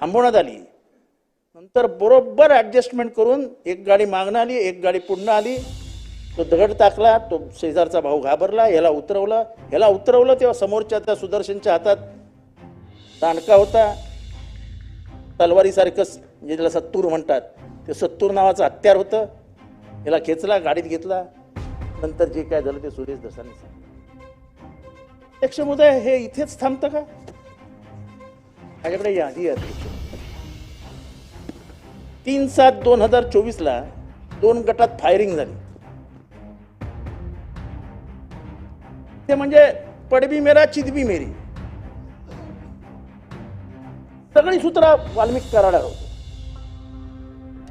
थांबवण्यात आली. नंतर बरोबर ॲडजस्टमेंट करून एक गाडी मागणं आली एक गाडी पुढनं आली. तो दगड टाकला तो शेजारचा भाऊ घाबरला याला उतरवलं. याला उतरवलं तेव्हा समोरच्या त्या सुदर्शनच्या हातात दांडका होता. तलवारीसारखं म्हणजे त्याला सत्तूर म्हणतात ते सत्तूर नावाचं हत्यार होतं. याला खेचला गाडीत घेतला. नंतर जे काय झालं ते सुरेश दसांनी सांगितलं. अध्यक्ष हे इथेच थांबतं का? माझ्याकडे यादी आहे तीन सात दोन हजार चोवीसला दोन गटात फायरिंग झाली. ते म्हणजे पडबी मेरा चिदबी मेरी. सगळी सूत्र वाल्मिक कराडावर होती.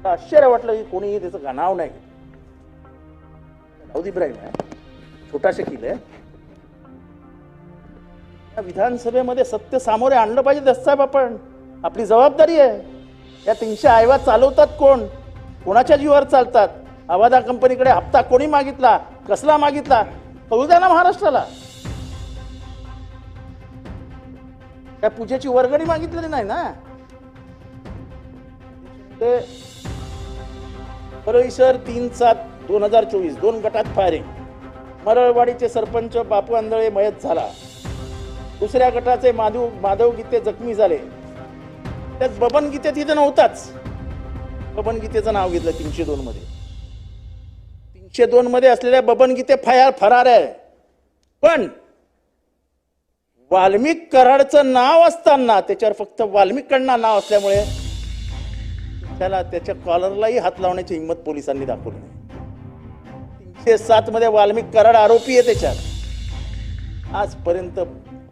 आश्चर्य वाटलं की कोणीही त्याचं गा- नाव नाही दाऊद इब्राहिम आहे छोटा शकील आहे विधानसभेमध्ये सत्य सामोरे आणलं पाहिजे दस्ताब आपण. आपली जबाबदारी आहे. या तीनशे आयवा चालवतात कोण? कोणाच्या जीवावर चालतात? आवादा कंपनीकडे हप्ता कोणी मागितला? कसला मागितला? कळू द्या ना महाराष्ट्राला. त्या पूजेची वर्गणी मागितलेली नाही ना? ते परळी तीन सात दोन हजार चोवीस दोन गटात फायरिंग मरळवाडीचे सरपंच बापू आंधळे मयत झाला. दुसऱ्या गटाचे माधव माधव गीते जखमी झाले. त्यात बबन गीते तिथे नव्हताच. बबन गीतेचं नाव घेतलं तीनशे दोन मध्ये. तीनशे दोन मध्ये असलेल्या बबन गीते फयार फरार आहे. पण वाल्मिक कराडचं नाव असताना त्याच्यावर फक्त वाल्मिककडनं नाव असल्यामुळे त्याला त्याच्या कॉलरलाही हात लावण्याची हिंमत पोलिसांनी दाखवली तीनशे सात मध्ये वाल्मिक कराड आरोपी आहे त्याच्यात. आजपर्यंत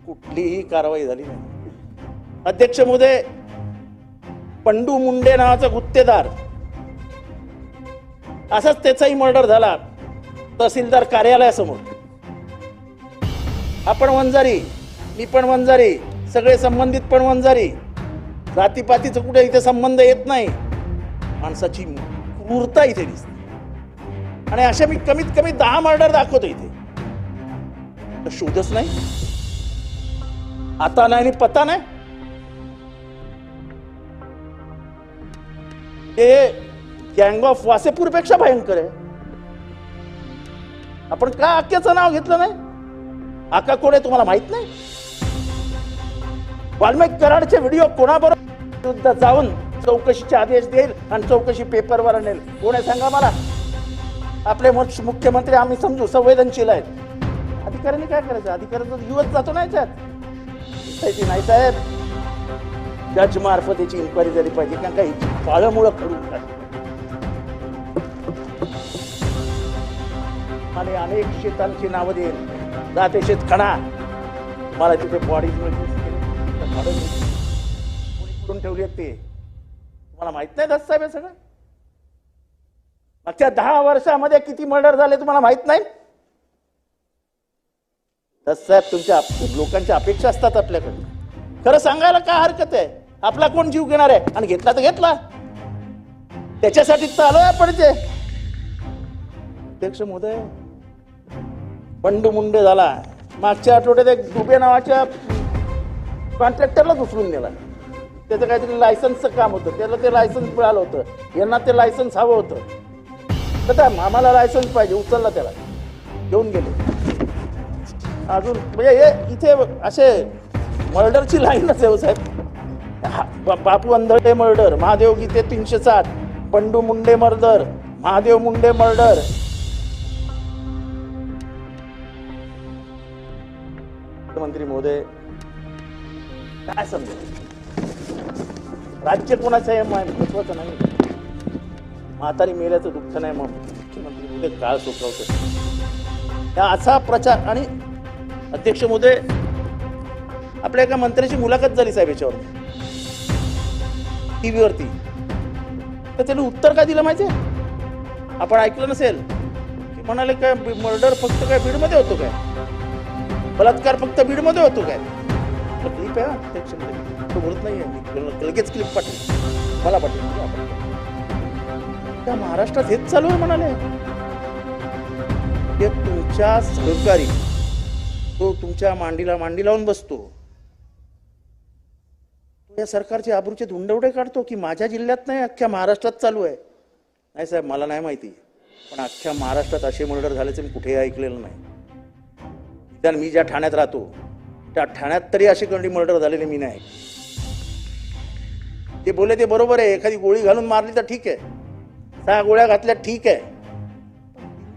कुठलीही कारवाई झाली नाही. अध्यक्ष महोदय पंडू मुंडे नावाचा गुत्तेदार असाच त्याचाही मर्डर झाला तहसीलदार कार्यालयासमोर. आपण वंजारी मी पण वंजारी सगळे संबंधित पण वंजारी जातीपातीचं कुठे इथे संबंध येत नाही माणसाची क्रूरता इथे दिसते. आणि अशा मी कमीत कमी दहा मर्डर दाखवतो इथे. शोधच नाही. आता नाही आणि पत्ता नाही. हे गँग ऑफ वासेपूरपेक्षा भयंकर आहे. आपण का आक्याचं नाव घेतलं नाही? आका कोण आहे तुम्हाला माहीत नाही? वाल्मिक कराडचे व्हिडिओ कोणाबरोबर विरुद्ध जाऊन चौकशीचे आदेश देईल आणि चौकशी पेपरवर आणेल? कोण आहे सांगा मला? आपले मुख्यमंत्री आम्ही समजू संवेदनशील आहेत. अधिकाऱ्यांनी काय करायचं? अधिकाऱ्यांचा दिवस जातो ना याच्यात. त्याची नाही साहेब. जज मार्फत याची इन्क्वायरी झाली पाहिजे कारण काही पाळमुळं खडून काढली आणि अनेक शेतांची नावं देईल जाते शेत खणा मला तिथे बॉडी करून ठेवली आहेत ते? तुम्हाला माहीत नाही दस साहेब हे सगळं? मागच्या दहा वर्षामध्ये किती मर्डर झाले तुम्हाला माहीत नाही? साहेब तुमच्या लोकांच्या अपेक्षा असतात आपल्याकडे. खरं सांगायला काय हरकत आहे? आपला कोण जीव घेणार आहे? आणि घेतला तर घेतला. त्याच्यासाठी चालू आहे आपण ते अध्यक्ष महोदय बंडू मुंडे झाला. मागच्या आठवड्यात एक दुबे नावाच्या कॉन्ट्रॅक्टरला उचलून नेला. त्याचं काहीतरी लायसन्सचं काम होतं. त्याला ते लायसन्स मिळालं होतं. यांना ते लायसन्स हवं होतं. तर काय आम्हाला लायसन्स पाहिजे उचलला त्याला. घेऊन गेले. अजून म्हणजे हे इथे असे मर्डरची लाईनच आहे हो साहेब. हा, बा- बापू अंधळे मर्डर महादेव गीते तीनशे सात बंडू मुंडे मर्डर महादेव मुंडे मर्डर. मुख्यमंत्री महोदय काय समजेल राज्य कोणाचं आहे महत्वाचं नाही. म्हातारी मेल्याचं दुःख नाही मग. मुख्यमंत्री महोदय काळ सोपवतो असा प्रचार आणि अध्यक्ष महोदय आपल्या एका मंत्र्याची मुलाखत झाली साहेब याच्यावर. टी व्हीवरती तर त्याने उत्तर काय दिलं माहिती आपण ऐकलं नसेल. की म्हणाले काय मर्डर फक्त काय बीडमध्ये होतो काय? बलात्कार फक्त बीडमध्ये होतो काय? क्लिप आहे अध्यक्ष तो बोलत नाही लगेच क्लिप पाठवली मला पाठवली त्या महाराष्ट्रात हेच चालू आहे म्हणाले. ते तुमच्या सहकारी तो तुमच्या मांडीला मांडी लावून बसतो. या सरकारचे आबरूचे धुंडवडे काढतो की माझ्या जिल्ह्यात नाही अख्ख्या महाराष्ट्रात चालू आहे. नाही साहेब मला नाही माहिती. पण अख्ख्या महाराष्ट्रात असे मर्डर झाल्याचं मी कुठेही ऐकलेलं नाही. निदान मी ज्या ठाण्यात राहतो त्या ठाण्यात तरी असे कंडी मर्डर झालेले मी नाही. ते बोले ते बरोबर आहे एखादी गोळी घालून मारली तर ठीक आहे. सहा गोळ्या घातल्या ठीक आहे.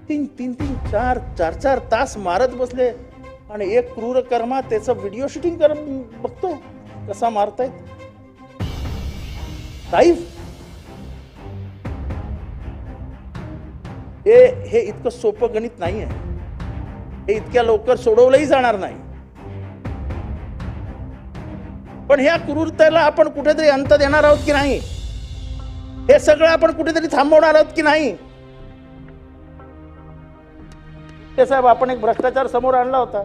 तीन तीन तीन चार चार चार तास मारत बसले. आणि एक क्रूर कर्मा त्याचं व्हिडिओ शूटिंग कर बघतो कसा मारतायत. लाईव्ह हे हे इतकं सोपं गणित नाही आहे हे इतक्या लवकर सोडवलंही जाणार नाही. पण ह्या क्रूरतेला आपण कुठेतरी अंत देणार आहोत की नाही? हे सगळं आपण कुठेतरी थांबवणार आहोत की नाही? ते साहेब आपण एक भ्रष्टाचार समोर आणला होता.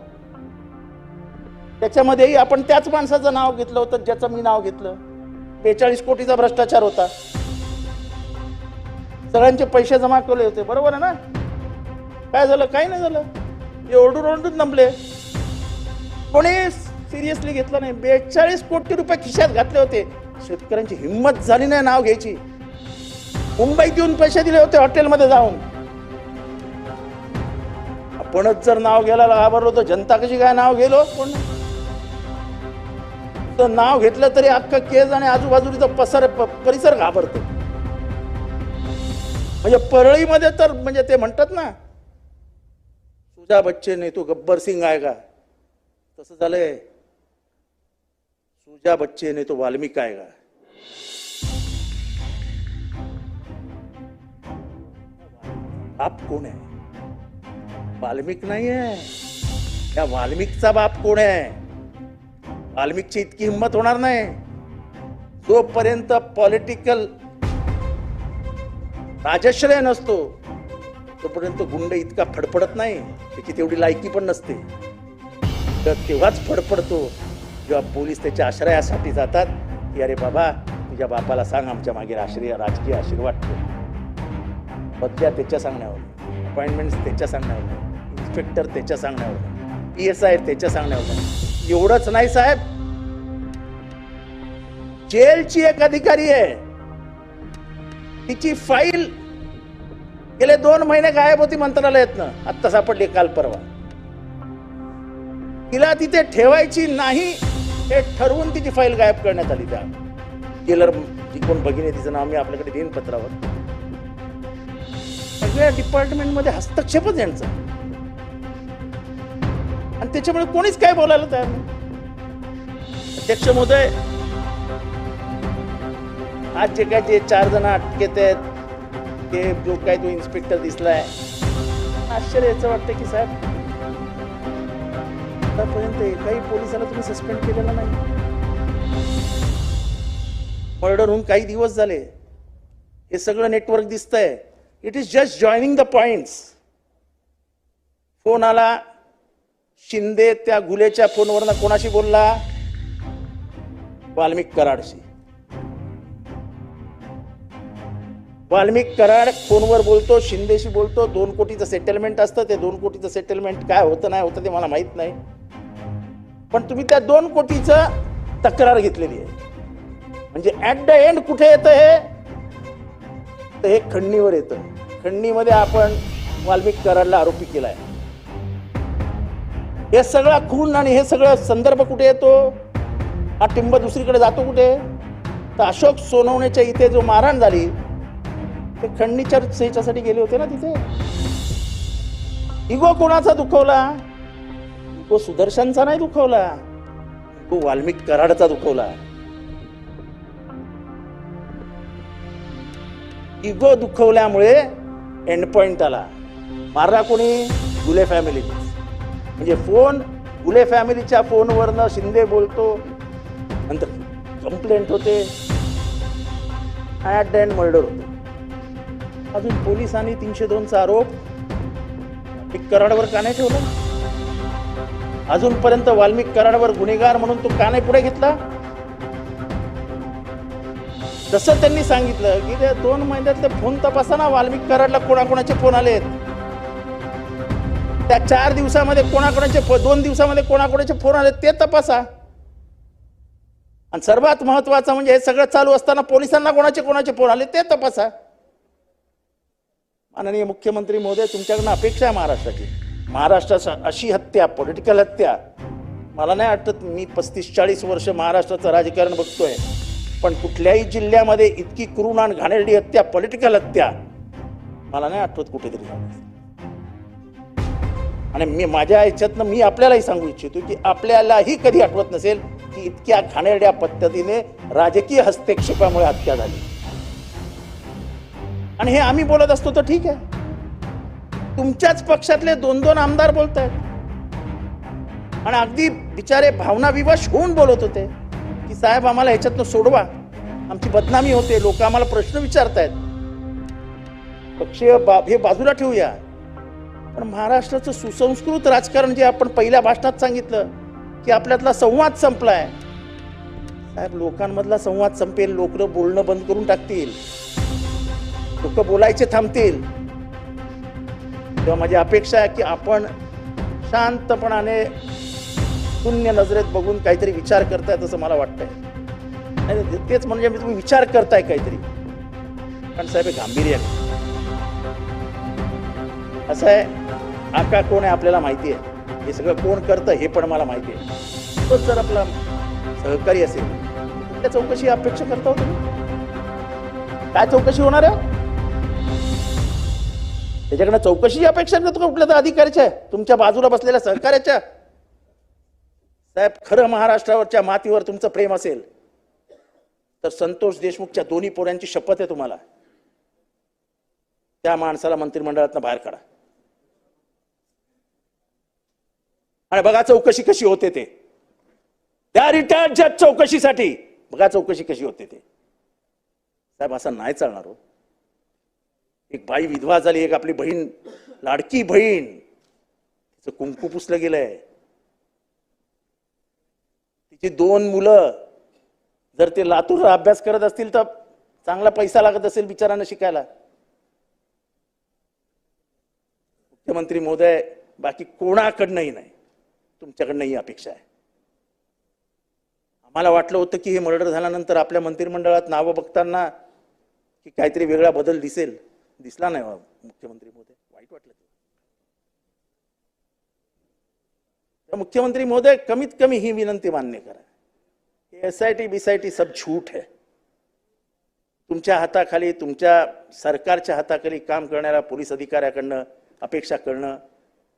त्याच्यामध्येही आपण त्याच माणसाचं नाव घेतलं होतं ज्याचं मी नाव घेतलं. बेचाळीस कोटीचा भ्रष्टाचार होता. सगळ्यांचे पैसे जमा केले होते बरोबर आहे ना? काय झालं? काही नाही झालं. एवढून ओरडून ओरडून नंबले कोणी सिरियसली घेतलं नाही. बेचाळीस कोटी रुपये खिशात घातले होते. शेतकऱ्यांची हिंमत झाली नाही नाव घ्यायची. मुंबईत येऊन पैसे दिले होते हॉटेलमध्ये जाऊन. आपणच जर नाव घ्यायला घाबरलो तर जनता कशी काय नाव गेलो हो? कोण? तर नाव घेतलं तरी अख्खं केज आणि आजूबाजूचा पसर परिसर घाबरतो. म्हणजे परळीमध्ये तर म्हणजे ते म्हणतात ना तुझ्या बच्चे नाही तो गब्बर सिंग आहे का? तसं झालंय. सुजा बच्चे नाही तो वाल्मिक आहे का? बाप कोण आहे? वाल्मिक नाही आहे त्या वाल्मिकचा बाप कोण आहे? वाल्मिकची इतकी हिंमत होणार नाही. जोपर्यंत पॉलिटिकल राजश्रय नसतो तोपर्यंत गुंड इतका फडफडत नाही त्याची तेवढी लायकी पण नसते. तर तेव्हाच फडफडतो जेव्हा पोलीस त्याच्या आश्रयासाठी जातात की अरे बाबा तुझ्या बापाला सांग आमच्या मागे आश्रय राजकीय आशीर्वाद ठेव. बदल्या त्याच्या सांगण्यावर अपॉइंटमेंट त्याच्या सांगण्यावर इन्स्पेक्टर त्याच्या सांगण्यावर पी एस आय त्याच्या सांगण्यावर. एवढंच नाही साहेब. जेलची एक अधिकारी आहे. तिची फाईल गेले दोन महिने गायब होती मंत्रालयातनं. आत्ता सापडली काल परवा. तिला तिथे ठेवायची नाही हे ठरवून तिची फाईल गायब करण्यात आली त्या. केलर जी कोण भगिनी तिचं नाव मी आपल्याकडे देईन पत्रावर. सगळ्या डिपार्टमेंटमध्ये हस्तक्षेपच यांचा. आणि त्याच्यामुळे कोणीच काय बोलायला तयार नाही. अध्यक्ष महोदय आज जे काय ते चार जण अटकेत आहेत ते जो काय तो इन्स्पेक्टर दिसलाय आश्चर्याचं वाटतं की साहेब आतापर्यंत एकाही पोलिसाला तुम्ही सस्पेंड केलेलं नाही. मर्डर होऊन काही दिवस झाले. हे सगळं नेटवर्क दिसतंय. It is just joining the points phone आला शिंदे त्या गुलेच्या फोनवरनं कोणाशी बोलला? वाल्मिक कराडशी. वाल्मिक कराड फोनवर बोलतो शिंदेशी बोलतो दोन कोटीचं सेटलमेंट असतं ते दोन कोटीचं सेटलमेंट काय होतं नाही होतं ते मला माहीत नाही. पण तुम्ही त्या दोन कोटीचं तक्रार घेतलेली आहे. म्हणजे ऍट द एंड कुठे येतं हे? तर हे खंडणीवर येतं. खंडणीमध्ये आपण वाल्मिक कराडला आरोपी केला आहे हे सगळा खून आणि हे सगळं संदर्भ कुठे येतो? हा टिंब दुसरीकडे जातो कुठे? तर अशोक सोनवणेच्या इथे जो मारहाण झाली ते खंडणीच्या ह्याच्यासाठी गेले होते ना तिथे? इगो कोणाचा दुखवला? इगो सुदर्शनचा नाही दुखवला. इगो वाल्मिक कराडचा दुखवला. इगो दुखवल्यामुळे एंड पॉइंट आला. मारला कोणी? गुले फॅमिली म्हणजे फोन गुले फॅमिलीच्या फोनवरनं शिंदे बोलतो. नंतर कंप्लेंट होते. ॲट द एंड मर्डर होतो. अजून पोलिसांनी तीनशे दोनचा आरोप. एक कराडवर का नाही ठेवला. अजूनपर्यंत वाल्मिक कराडवर गुन्हेगार म्हणून तो का नाही पुढे घेतला. जसं त्यांनी सांगितलं की त्या दोन महिन्यातले फोन तपासा ना वाल्मिक कराडला कोणाकोणाचे फोन आले आहेत त्या चार दिवसामध्ये कोणाकोणाचे दोन दिवसामध्ये कोणाकोणाचे फोन आले ते तपासा. आणि सर्वात महत्वाचं म्हणजे हे सगळं चालू असताना पोलिसांना कोणाचे कोणाचे फोन आले ते तपासा. माननीय मुख्यमंत्री महोदय तुमच्याकडनं अपेक्षा आहे महाराष्ट्राची. महाराष्ट्रात अशी हत्या पॉलिटिकल हत्या मला नाही वाटत मी पस्तीस चाळीस वर्ष महाराष्ट्राचं राजकारण बघतोय पण कुठल्याही जिल्ह्यामध्ये इतकी क्रूर आणि घाणेरडी हत्या पॉलिटिकल हत्या मला नाही आठवत कुठेतरी. झाली आणि मी माझ्या ह्याच्यातनं मी आपल्यालाही सांगू इच्छितो की आपल्यालाही कधी आठवत नसेल की इतक्या घाणेरड्या पद्धतीने राजकीय हस्तक्षेपामुळे हत्या झाली. आणि हे आम्ही बोलत असतो तर ठीक आहे. तुमच्याच पक्षातले दोन दोन आमदार बोलत आहेत आणि अगदी बिचारे भावना विवश होऊन बोलत होते की साहेब आम्हाला ह्याच्यातनं सोडवा. आमची बदनामी होते लोक आम्हाला प्रश्न विचारतायत. पक्षीय बा हे बाजूला ठेवूया. पण महाराष्ट्राचं सुसंस्कृत राजकारण जे आपण पहिल्या भाषणात सांगितलं की आपल्यातला संवाद संपलाय. साहेब लोकांमधला संवाद संपेल लोक बोलणं बंद करून टाकतील. लोक बोलायचे थांबतील. तेव्हा माझी अपेक्षा आहे की आपण शांतपणाने शून्य नजरेत बघून काहीतरी विचार करताय असं मला वाटतंय. नाही, तेच म्हणजे तुम्ही विचार करताय काहीतरी. पण साहेब हे गांभीर्य आहे. असं आहे. आका कोण आहे आपल्याला माहिती आहे? हे सगळं कोण करतं हे पण मला माहिती आहे. तोच जर आपला सहकारी असेल त्या चौकशी अपेक्षा करता हो तुम्ही. काय चौकशी होणार आहे? त्याच्याकडनं चौकशी अपेक्षा करतो का कुठल्या तर अधिकाऱ्याच्या? तुमच्या बाजूला बसलेल्या सहकार्याच्या साहेब खरं महाराष्ट्रावरच्या मातीवर तुमचं प्रेम असेल तर संतोष देशमुखच्या दोन्ही पोऱ्यांची शपथ आहे तुम्हाला. त्या माणसाला मंत्रिमंडळातनं बाहेर काढा. आणि बघा चौकशी कशी होते ते. त्या रिटायर्ड जज चौकशीसाठी बघा चौकशी कशी होते ते. साहेब असं नाही चालणार हो. एक बाई विधवा झाली एक आपली बहीण लाडकी बहीण. तिचं कुंकू पुसलं गेलंय. तिची दोन मुलं. जर ते लातूर अभ्यास करत असतील तर चांगला पैसा लागत असेल बिचारांना शिकायला. मुख्यमंत्री महोदय बाकी कोणाकडनंही नाही. तुमच्याकडनं ही अपेक्षा आहे. आम्हाला वाटलं होतं की हे मर्डर झाल्यानंतर आपल्या मंत्रिमंडळात नावं बघताना की काहीतरी वेगळा बदल दिसेल. दिसला नाही हो, मुख्यमंत्री महोदय वाईट वाटलं तर मुख्यमंत्री महोदय कमीत कमी ही विनंती मान्य करा. एस आय टी बीस आय टी सब झूठ है. तुमच्या हाताखाली तुमच्या सरकारच्या हाताखाली काम करणाऱ्या पोलीस अधिकाऱ्याकडनं अपेक्षा करणं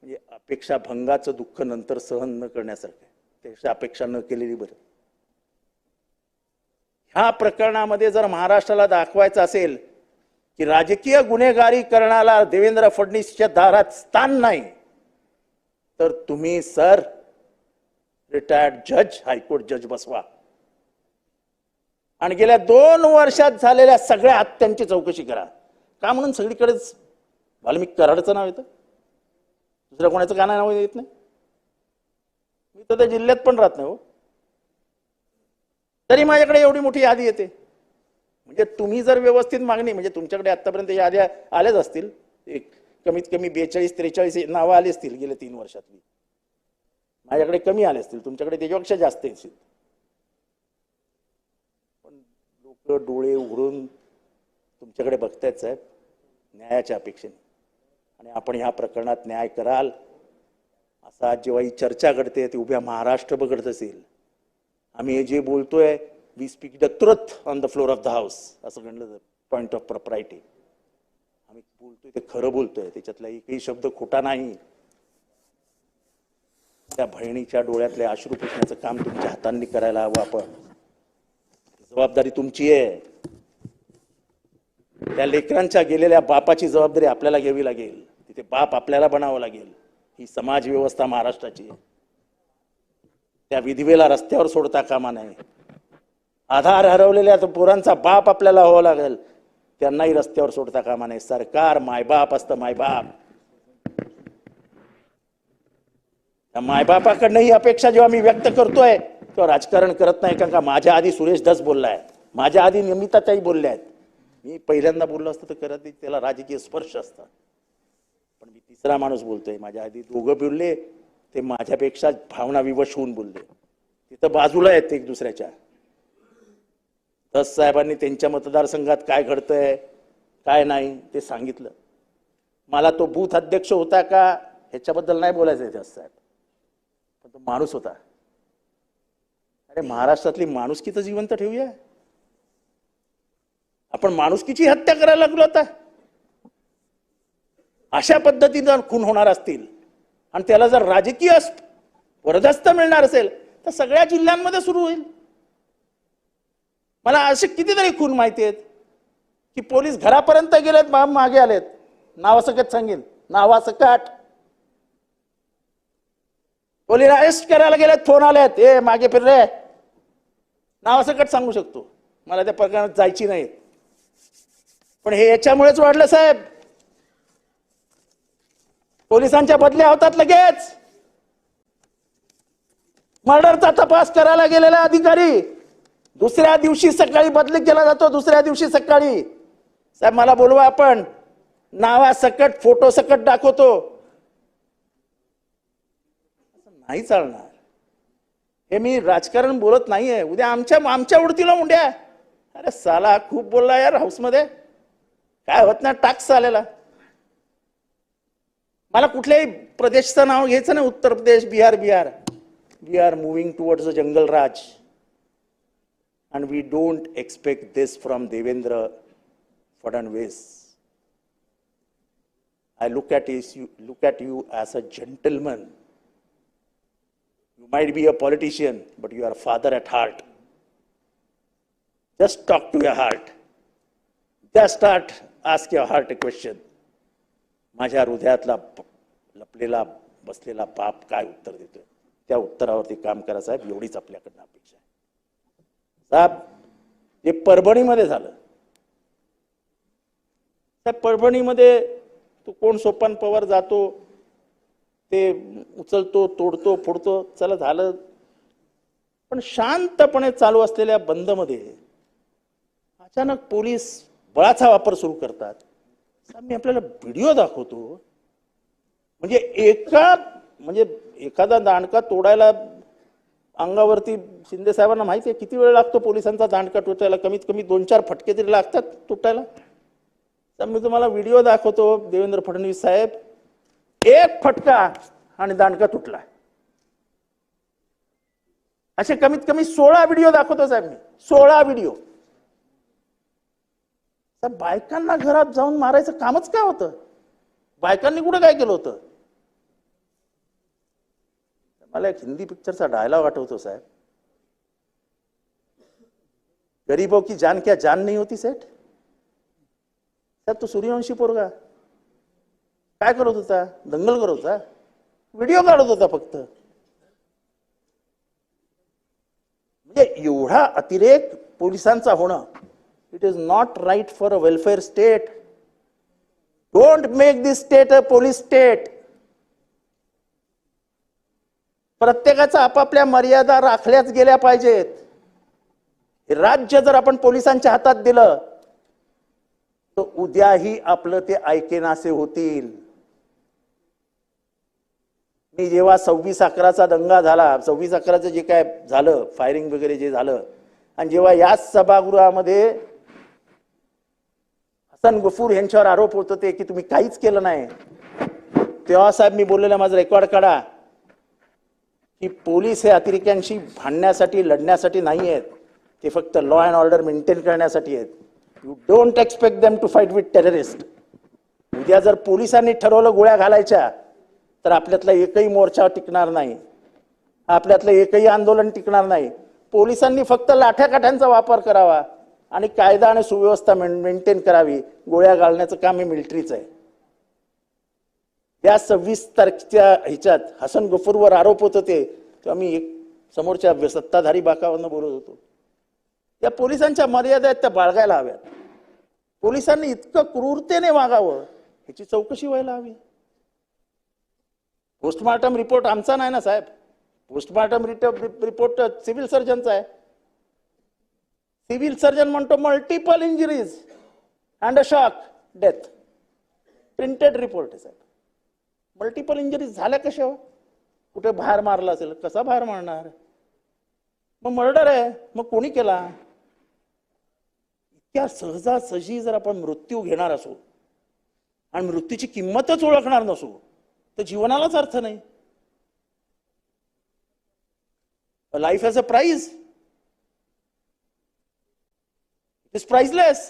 म्हणजे अपेक्षा भंगाचं दुःख नंतर सहन न करण्यासारखं त्याच्या त्यापेक्षा अपेक्षा न केलेली बरं. ह्या प्रकरणामध्ये जर महाराष्ट्राला दाखवायचं असेल की राजकीय गुन्हेगारी करण्याला देवेंद्र फडणवीसच्या दारात स्थान नाही तर तुम्ही सर रिटायर्ड जज हायकोर्ट जज बसवा. आणि गेल्या दोन वर्षात झालेल्या सगळ्या हत्यांची चौकशी करा. का म्हणून सगळीकडेच वाल्मिक कराडचं नाव येतं? दुसऱ्या कोणाचं गाणं नाव येत नाही. मी तर त्या जिल्ह्यात पण राहत नाही हो. तरी माझ्याकडे एवढी मोठी यादी येते. म्हणजे तुम्ही जर व्यवस्थित मागणी म्हणजे तुमच्याकडे आतापर्यंत याद्या आल्याच असतील एक कमीत कमी बेचाळीस त्रेचाळीस नावं आली असतील गेल्या तीन वर्षातली. माझ्याकडे कमी आले असतील तुमच्याकडे त्याच्यापेक्षा जास्त असतील पण लोक डोळे उघडून तुमच्याकडे बघतायत साहेब न्यायाच्या अपेक्षेने. आणि आपण ह्या प्रकरणात न्याय कराल असा आज जेव्हा ही चर्चा घडते ती उभ्या महाराष्ट्र बघत असेल. आम्ही हे जे बोलतोय we speak the truth on the floor of the house असं म्हणलं पॉईंट ऑफ प्रॉपरायटी आम्ही बोलतोय ते खरं बोलतोय त्याच्यातला एकही शब्द खोटा नाही. त्या बहिणीच्या डोळ्यातले अश्रू पुसण्याचं काम तुमच्या हातांनी करायला हवं आपण. जबाबदारी तुमची आहे. त्या लेकरांच्या गेलेल्या बापाची जबाबदारी आपल्याला घ्यावी लागेल. तिथे बाप आपल्याला बनावं लागेल. ही समाज व्यवस्था महाराष्ट्राची आहे. त्या विधवेला रस्त्यावर सोडता कामा नये. आधार हरवलेल्या पोरांचा बाप आपल्याला व्हावं लागेल. त्यांनाही रस्त्यावर सोडता कामा नये. सरकार मायबाप असतं मायबाप त्या मायबापाकडनं ही अपेक्षा जेव्हा मी व्यक्त करतोय तेव्हा राजकारण करत नाही कारण का माझ्या आधी सुरेश दस बोललाय. माझ्या आधी नमिताताई बोलल्या आहेत मी पहिल्यांदा बोललो असतं तर करत त्याला राजकीय स्पर्श असतात पण मी तिसरा माणूस बोलतोय. माझ्या आधी दोघं बोलले ते माझ्यापेक्षा भावना विवश होऊन बोलले. तिथं बाजूला आहेत एक दुसऱ्याच्या. धस साहेबांनी त्यांच्या मतदारसंघात काय घडतंय काय नाही ते सांगितलं. मला तो बूथ अध्यक्ष होता का ह्याच्याबद्दल नाही बोलायचं आहे धस साहेब. पण तो माणूस होता. अरे महाराष्ट्रातली माणुसकी तर जिवंत ठेवूया. आपण माणुसकीची हत्या करायला लागलो आता. अशा पद्धतीनं खून होणार असतील आणि त्याला जर राजकीय वरदस्त मिळणार असेल तर सगळ्या जिल्ह्यांमध्ये सुरू होईल. मला असे कितीतरी खून माहिती आहेत की पोलीस घरापर्यंत गेलेत मागे आलेत. नावासकट सांगेन? नावासकट पोलीस अरेस्ट करायला गेलेत फोन आलेत. ए मागे फिरले नावासकट सांगू शकतो. मला त्या प्रकरणात जायची नाही पण हे याच्यामुळेच वाढलं साहेब. पोलिसांच्या बदल्या होतात लगेच. मर्डरचा तपास करायला गेलेला अधिकारी. दुसऱ्या दिवशी सकाळी बदली केला जातो दुसऱ्या दिवशी सकाळी. साहेब मला बोलवा आपण. नावा सकट फोटो सकट दाखवतो. असं नाही चालणार. हे मी राजकारण बोलत नाहीये. उद्या आमच्या आमच्या उडतीला मुंड्या. अरे साला खूप बोलला यार हाऊसमध्ये. काय होत नाही टाक्स आलेला. मला कुठल्याही प्रदेशचं नाव घ्यायचं नाही Uttar Pradesh Bihar Bihar we are moving towards a jungle raj and we don't expect this from Devendra Fadnavis I look at is you look at you as a gentleman You might be a politician, but you are a father at heart. Just talk to your heart. Just start, ask your heart a question. माझ्या हृदयातला लपलेला बसलेला पाप काय उत्तर देतोय? त्या उत्तरावरती काम करा साहेब एवढीच आपल्याकडनं अपेक्षा आहे. साहेब हे परभणीमध्ये झालं साहेब परभणीमध्ये तो कोण सोपान पवार जातो ते उचलतो तोडतो फोडतो चला झालं. पण शांतपणे चालू असलेल्या बंदमध्ये अचानक पोलीस बळाचा वापर सुरू करतात. मी आपल्याला व्हिडिओ दाखवतो. म्हणजे एका म्हणजे एखादा दांडका तोडायला अंगावरती शिंदे साहेबांना माहिती आहे किती वेळ लागतो पोलिसांचा दांडका तुटायला कमीत कमी दोन चार फटके तरी लागतात तुटायला. तर मी तुम्हाला व्हिडिओ दाखवतो देवेंद्र फडणवीस साहेब. एक फटका आणि दांडका तुटला. असे कमीत कमी सोळा व्हिडिओ दाखवतो साहेब मी. सोळा व्हिडिओ तर बायकांना घरात जाऊन मारायचं कामच काय होतं? बायकांनी कुठं काय केलं होतं? मला एक हिंदी पिक्चरचा डायलॉग आठवतो साहेब. गरीबों की जान क्या जान नाही होती सेठ? साहेब तो सूर्यवंशी पोरगा. काय करत होता? दंगल करत होता? व्हिडिओ काढत होता फक्त. म्हणजे एवढा अतिरेक पोलिसांचा होणं it is not right for a welfare state Don't make this state a police state प्रत्येकाचा आपापल्या मर्यादा राखल्याच गेल्या पाहिजेत. हे राज्य जर आपण पोलिसांच्या हातात दिलं तर उद्याही आपलं ते ऐकेनासे होतील. मी जेव्हा सव्वीस अकराचा दंगा झाला सव्वीस अकराचं जे काय झालं फायरिंग वगैरे जे झालं आणि जेव्हा याच सभागृहामध्ये हसन गफूर यांच्यावर आरोप होत होते की तुम्ही काहीच केलं नाही. तेव्हा साहेब मी बोललेला माझं रेकॉर्ड काढा. की पोलीस हे अतिरेक्यांशी भांडण्यासाठी लढण्यासाठी नाही आहेत. ते फक्त लॉ अँड ऑर्डर मेंटेन करण्यासाठी आहेत. You don't expect them to fight with terrorist उद्या जर पोलिसांनी ठरवलं गोळ्या घालायच्या तर आपल्यातला एकही मोर्चा टिकणार नाही. आपल्यातलं एकही आंदोलन टिकणार नाही. पोलिसांनी फक्त लाठ्याकाठ्यांचा वापर करावा. आणि कायदा आणि सुव्यवस्था मेंटेन करावी. गोळ्या घालण्याचं काम हे मिलिटरीचं आहे. या सव्वीस तारखेच्या ह्याच्यात हसन गफूरवर आरोप होत होते. तेव्हा मी एक समोरच्या सत्ताधारी बाकावरनं बोलत होतो. या पोलिसांच्या मर्यादा आहेत त्या बाळगायला हव्यात. पोलिसांनी इतकं क्रूरतेने वागावं ह्याची चौकशी व्हायला हवी. पोस्टमार्टम रिपोर्ट आमचा नाही ना साहेब. पोस्टमार्टम रिपोर्ट सिव्हिल सर्जनचा आहे. सिव्हिल सर्जन म्हणतो multiple injuries and a shock death printed report आहे साहेब. मल्टिपल इंजुरीज झाल्या कशा हो? कुठे बाहेर मारला असेल कसा बाहेर मारणार? मग मर्डर आहे मग कोणी केला? इतक्या सहजासहजी जर आपण मृत्यू घेणार असू आणि मृत्यूची किंमतच ओळखणार नसू तर जीवनालाच अर्थ नाही. Life as a prize is priceless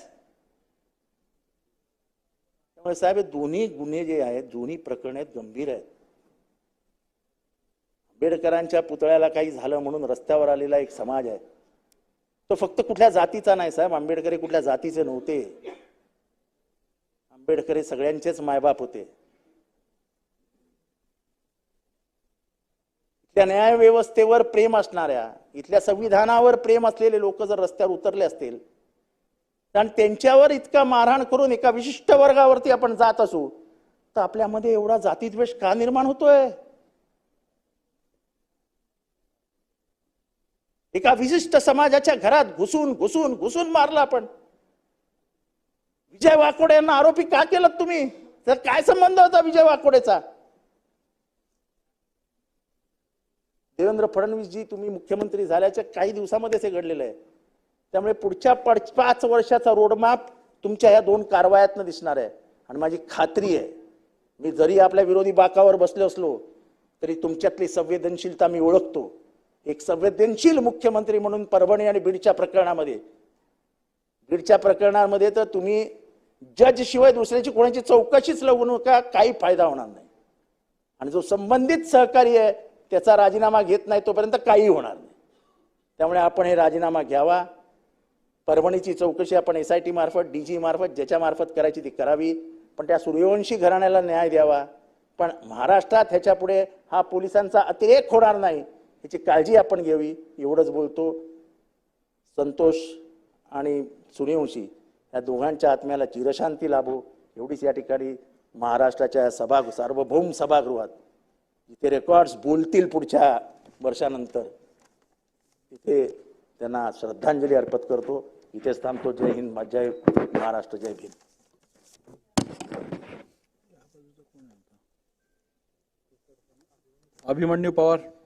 त्यामुळे साहेब हे दोन्ही गुन्हे जे आहेत दोन्ही प्रकरणे आहेत गंभीर आहेत. आंबेडकरांच्या पुतळ्याला काही झालं म्हणून रस्त्यावर आलेला एक समाज आहे. तो फक्त कुठल्या जातीचा नाही साहेब. आंबेडकर हे कुठल्या जातीचे नव्हते. आंबेडकर हे सगळ्यांचेच मायबाप होते. इथल्या न्यायव्यवस्थेवर प्रेम असणाऱ्या इथल्या संविधानावर प्रेम असलेले लोक जर रस्त्यावर उतरले असतील कारण त्यांच्यावर इतका मारहाण करून एका विशिष्ट वर्गावरती आपण जात असू तर आपल्यामध्ये एवढा जातीद्वेष का निर्माण होतोय? एका विशिष्ट समाजाच्या घरात घुसून घुसून घुसून मारलं आपण. विजय वाकोडे यांना आरोपी का केलं तुम्ही? तर काय संबंध होता विजय वाकोडेचा? देवेंद्र फडणवीसजी तुम्ही मुख्यमंत्री झाल्याच्या काही दिवसामध्येच हे घडलेलं आहे. त्यामुळे पुढच्या पाच पाच वर्षाचा रोडमॅप तुमच्या या दोन कारवायातनं दिसणार आहे. आणि माझी खात्री आहे मी जरी आपल्या विरोधी बाकावर बसलो असलो तरी तुमच्यातली संवेदनशीलता मी ओळखतो. एक संवेदनशील मुख्यमंत्री म्हणून परभणी आणि बीडच्या प्रकरणामध्ये बीडच्या प्रकरणामध्ये तर तुम्ही जजशिवाय दुसऱ्याची कोणाची चौकशीच लावू नका काही फायदा होणार नाही. आणि जो संबंधित सहकारी आहे त्याचा राजीनामा घेत नाही तोपर्यंत काही होणार नाही. त्यामुळे आपण हे राजीनामा घ्यावा. परभणीची चौकशी आपण एस आय टी मार्फत डी जी मार्फत ज्याच्या मार्फत करायची ती करावी. पण त्या सूर्यवंशी घराण्याला न्याय द्यावा. पण महाराष्ट्रात ह्याच्यापुढे हा पोलिसांचा अतिरेक होणार नाही याची काळजी आपण घ्यावी एवढंच बोलतो. संतोष आणि सूर्यवंशी या दोघांच्या आत्म्याला चिरशांती लाभो. एवढीच या ठिकाणी महाराष्ट्राच्या सभा सार्वभौम सभागृहात जिथे रेकॉर्ड्स बोलतील पुढच्या वर्षानंतर तिथे त्यांना श्रद्धांजली अर्पण करतो. इथेच थांबतो. जय हिंद. जय महाराष्ट्र. जय भीम. अभिमन्यू पवार.